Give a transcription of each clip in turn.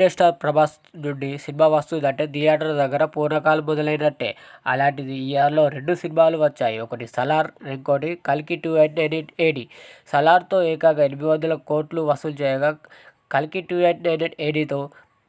Day star Prabhas నుండి cinema వస్తుందంటే theatre దగ్గర పూనకాలు మొదలైనట్టే. అలాంటిది ఈ ఇయర్లో రెండు సినిమాలు వచ్చాయి. ఒకటి సలార్ ఇంకోటి కల్కి టూ ఎయిట్ నైన్ ఏడి సలార్తో ఏకాగా ఎనిమిది వందల కోట్లు వసూలు చేయగా కల్కి టూ ఎయిట్ నైన్ ఏడీతో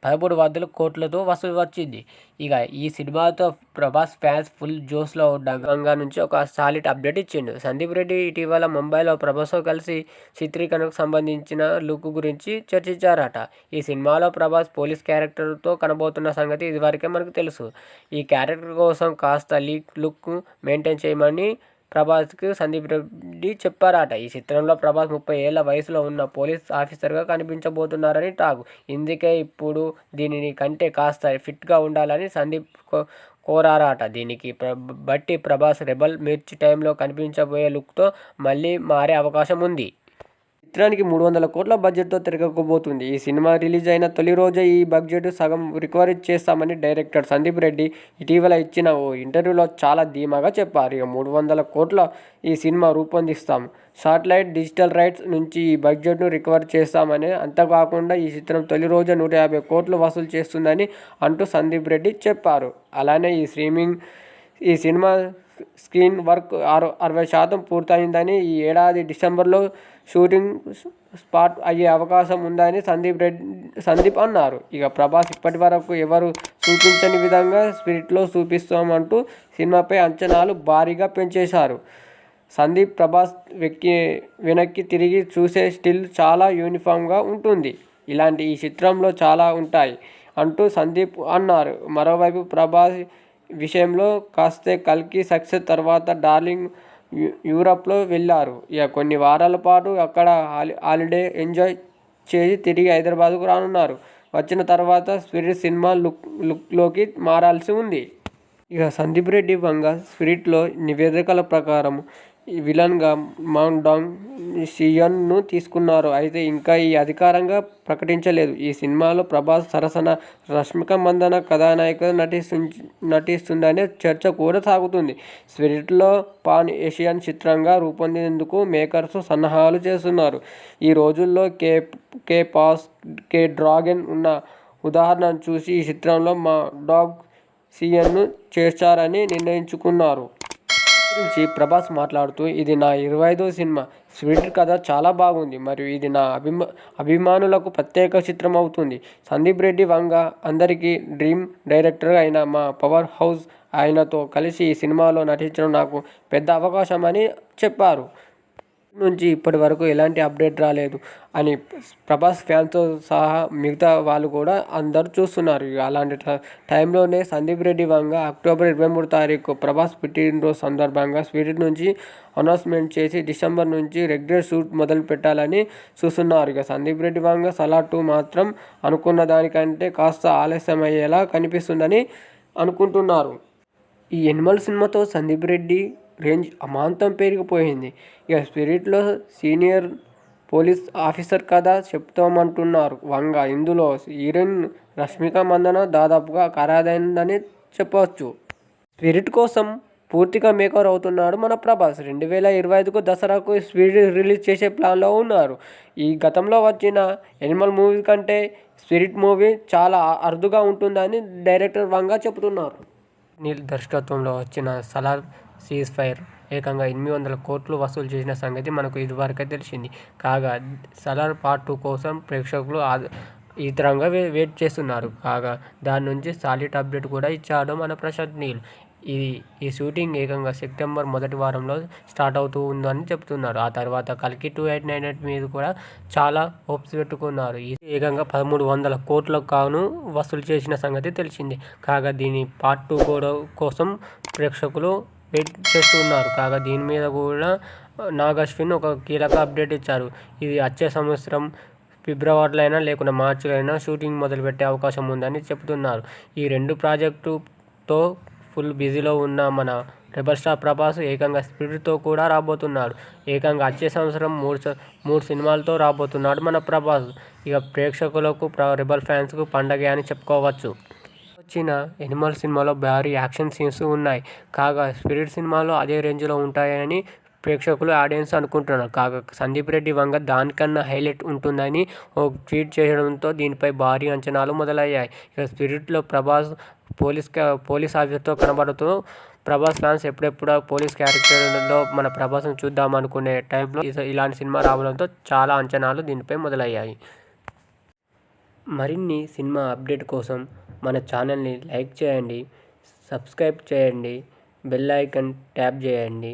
పదమూడు వందల కోట్లతో వసూలు వచ్చింది. ఇక ఈ సినిమాతో ప్రభాస్ ఫ్యాన్స్ ఫుల్ జోస్లో ఉండగా నుంచి ఒక సాలిడ్ అప్డేట్ ఇచ్చిండు. సందీప్ రెడ్డి ఇటీవల ముంబైలో ప్రభాస్తో కలిసి చిత్రీకరణకు సంబంధించిన లుక్ గురించి చర్చించారట. ఈ సినిమాలో ప్రభాస్ పోలీస్ క్యారెక్టర్తో కనబోతున్న సంగతి ఇదివరకే మనకు తెలుసు. ఈ క్యారెక్టర్ కోసం కాస్త లీక్ లుక్ మెయింటైన్ చేయమని ప్రభాస్కి సందీప్ రెడ్డి చెప్పారట. ఈ చిత్రంలో ప్రభాస్ ముప్పై ఏళ్ళ వయసులో ఉన్న పోలీస్ ఆఫీసర్గా కనిపించబోతున్నారని టాక్ ఇందుకే ఇప్పుడు దీనిని కంటే కాస్త ఫిట్గా ఉండాలని సందీప్ కో కోరారట. దీనికి ప్ర బట్టి ప్రభాస్ రెబల్ మిర్చి టైంలో కనిపించబోయే లుక్తో మళ్ళీ మారే అవకాశం ఉంది. చిత్రానికి మూడు వందల కోట్ల బడ్జెట్తో తిరగకపోతుంది. ఈ సినిమా రిలీజ్ అయిన తొలి రోజే ఈ బడ్జెట్ సగం రికవరీ చేస్తామని డైరెక్టర్ సందీప్ రెడ్డి ఇటీవల ఇచ్చిన ఓ ఇంటర్వ్యూలో చాలా ధీమాగా చెప్పారు. ఇక మూడు వందల కోట్ల ఈ సినిమా రూపొందిస్తాం. సాటిలైట్ డిజిటల్ రైట్స్ నుంచి ఈ బడ్జెట్ను రికవర్ చేస్తామని అంతేకాకుండా ఈ చిత్రం తొలి రోజు నూట యాభై కోట్లు వసూలు చేస్తుందని అంటూ సందీప్ రెడ్డి చెప్పారు. అలానే ఈ స్ట్రీమింగ్ ఈ సినిమా స్క్రీన్ వర్క్ అర అరవై శాతం పూర్తయిందని ఈ ఏడాది డిసెంబర్లో షూటింగ్ స్పాట్ అయ్యే అవకాశం ఉందని సందీప్ రెడ్డి సందీప్ అన్నారు. ఇక ప్రభాస్ ఇప్పటి వరకు ఎవరు చూపించని విధంగా స్పిరిట్లో చూపిస్తామంటూ సినిమాపై అంచనాలు భారీగా పెంచేశారు. సందీప్ ప్రభాస్ వెక్కి వెనక్కి తిరిగి చూసే స్టిల్ చాలా యూనిఫామ్గా ఉంటుంది. ఇలాంటి ఈ చిత్రంలో చాలా ఉంటాయి అంటూ సందీప్ అన్నారు. మరోవైపు ప్రభాస్ విషయంలో కాస్తే కల్కి సక్సెస్ తర్వాత డార్లింగ్ యూరప్లో వెళ్ళారు. ఇక కొన్ని వారాల పాటు అక్కడ హాలి హాలిడే ఎంజాయ్ చేసి తిరిగి హైదరాబాద్కు రానున్నారు. వచ్చిన తర్వాత స్పిరిట్ సినిమా లుక్ లుక్లోకి మారాల్సి ఉంది. ఇక సందీప్ రెడ్డి వంగ స్పిరిట్లో నివేదికల ప్రకారం విలన్గా మౌంట్ డాంగ్ సియన్ను తీసుకున్నారు. అయితే ఇంకా ఈ అధికారంగా ప్రకటించలేదు. ఈ సినిమాలో ప్రభాస్ సరసన రష్మిక మందన కథానాయిక నటిస్తు నటిస్తుందనే చర్చ కూడా సాగుతుంది. స్పిరిట్లో పాన్ ఏషియన్ చిత్రంగా రూపొందేందుకు మేకర్స్ సన్నాహాలు చేస్తున్నారు. ఈ రోజుల్లో కే కే పాస్ కే డ్రాగన్ ఉన్న ఉదాహరణను చూసి ఈ చిత్రంలో మా డాగ్ సీఎన్ను చేర్చారని నిర్ణయించుకున్నారు. గురించి ప్రభాస్ మాట్లాడుతూ ఇది నా ఇరవై ఐదో సినిమా. స్వీట్ కథ చాలా బాగుంది మరియు ఇది నా అభిమా అభిమానులకు ప్రత్యేక చిత్రం అవుతుంది. సందీప్ రెడ్డి వంగ అందరికీ డ్రీమ్ డైరెక్టర్ అయిన మా పవర్ హౌస్ ఆయనతో కలిసి ఈ సినిమాలో నటించడం నాకు పెద్ద అవకాశం అని చెప్పారు. నుంచి ఇప్పటి వరకు ఎలాంటి అప్డేట్ రాలేదు అని ప్రభాస్ ఫ్యాన్స్తో సహా మిగతా వాళ్ళు కూడా అందరూ చూస్తున్నారు. ఇక అలాంటి టైంలోనే సందీప్ రెడ్డి వంగ అక్టోబర్ ఇరవై మూడు తారీఖు ప్రభాస్ పుట్టినరోజు సందర్భంగా స్వీట్ నుంచి అనౌన్స్మెంట్ చేసి డిసెంబర్ నుంచి రెగ్యులర్ షూట్ మొదలు పెట్టాలని చూస్తున్నారు. ఇక సందీప్ రెడ్డి వంగ సలా టూ మాత్రం అనుకున్న దానికంటే కాస్త ఆలస్యం అయ్యేలా కనిపిస్తుందని అనుకుంటున్నారు. ఈ ఎనిమల్ సినిమాతో సందీప్ రెడ్డి రేంజ్ అమాంతం పెరిగిపోయింది. ఇక స్పిరిట్లో సీనియర్ పోలీస్ ఆఫీసర్ కథ చెప్తామంటున్నారు వంగ. ఇందులో హీరోయిన్ రష్మిక మందన దాదాపుగా ఖరాదైందని చెప్పవచ్చు స్పిరిట్ కోసం పూర్తిగా మేకర్ అవుతున్నాడు మన ప్రభాస్. రెండు వేల ఇరవై ఐదుకు దసరాకు స్పిరిట్ రిలీజ్ చేసే ప్లాన్లో ఉన్నారు. ఈ గతంలో వచ్చిన ఎనిమల్ మూవీ కంటే స్పిరిట్ మూవీ చాలా అరుదుగా ఉంటుందని డైరెక్టర్ వంగ చెబుతున్నారు. నీల్ దర్శకత్వంలో వచ్చిన సలార్ సీజ్ ఫైర్ ఏకంగా ఎనిమిది వందల కోట్లు వసూలు చేసిన సంగతి మనకు ఇదివరకే తెలిసింది. కాగా సలార్ పార్ట్ టూ కోసం ప్రేక్షకులు ఇతరంగా వెయిట్ చేస్తున్నారు. కాగా దాని నుంచి సాలిడ్ అప్డేట్ కూడా ఇచ్చాడు మన ప్రశాంత్ నీల్. ఇది ఈ షూటింగ్ ఏకంగా సెప్టెంబర్ మొదటి వారంలో స్టార్ట్ అవుతూ ఉందని చెప్తున్నారు. ఆ తర్వాత కల్కి టూ ఎయిట్ నైన్ ఎయిట్ మీద కూడా చాలా హోప్స్ పెట్టుకున్నారు. ఇది ఏకంగా పదమూడు వందల కోట్లకు కాను వసూలు చేసిన సంగతి తెలిసింది. కాగా దీని పార్ట్ టూ కూడా కోసం ప్రేక్షకులు వెయిట్ చేస్తున్నారు కాగా దీని మీద కూడా నాగ్ అశ్విన్ ఒక కీలక అప్డేట్ ఇచ్చారు. ఇది వచ్చే సంవత్సరం ఫిబ్రవరిలో అయినా లేకుండా మార్చిలో అయినా షూటింగ్ మొదలుపెట్టే అవకాశం ఉందని చెబుతున్నారు. ఈ రెండు ప్రాజెక్టుతో ఫుల్ బిజీలో ఉన్న మన రెబల్ స్టార్ ప్రభాస్ ఏకంగా స్పిరిట్తో కూడా రాబోతున్నాడు. ఏకంగా వచ్చే సంవత్సరం మూడు మూడు సినిమాలతో రాబోతున్నాడు మన ప్రభాస్. ఇక ప్రేక్షకులకు రెబల్ ఫ్యాన్స్కు పండగే అని చెప్పుకోవచ్చు. వచ్చిన ఎనిమల్ సినిమాలో భారీ యాక్షన్ సీన్స్ ఉన్నాయి. కాగా స్పిరిట్ సినిమాలో అదే రేంజ్లో ఉంటాయని ప్రేక్షకులు ఆడియన్స్ అనుకుంటున్నారు. కాగా సందీప్ రెడ్డి వంగ దానికన్నా హైలైట్ ఉంటుందని ఓ ట్వీట్ చేయడంతో దీనిపై భారీ అంచనాలు మొదలయ్యాయి. ఇక స్పిరిట్లో ప్రభాస్ పోలీస్ పోలీస్ ఆఫీసర్తో కనబడుతూ ప్రభాస్ ఫ్యాన్స్ ఎప్పుడెప్పుడు పోలీస్ క్యారెక్టర్లో మన ప్రభాస్ని చూద్దాం అనుకునే టైంలో ఇలాంటి సినిమా రావడంతో చాలా అంచనాలు దీనిపై మొదలయ్యాయి. మరిన్ని సినిమా అప్డేట్ కోసం మన ఛానల్ని లైక్ చేయండి సబ్స్క్రైబ్ చేయండి బెల్ ఐకాన్ ట్యాప్ చేయండి.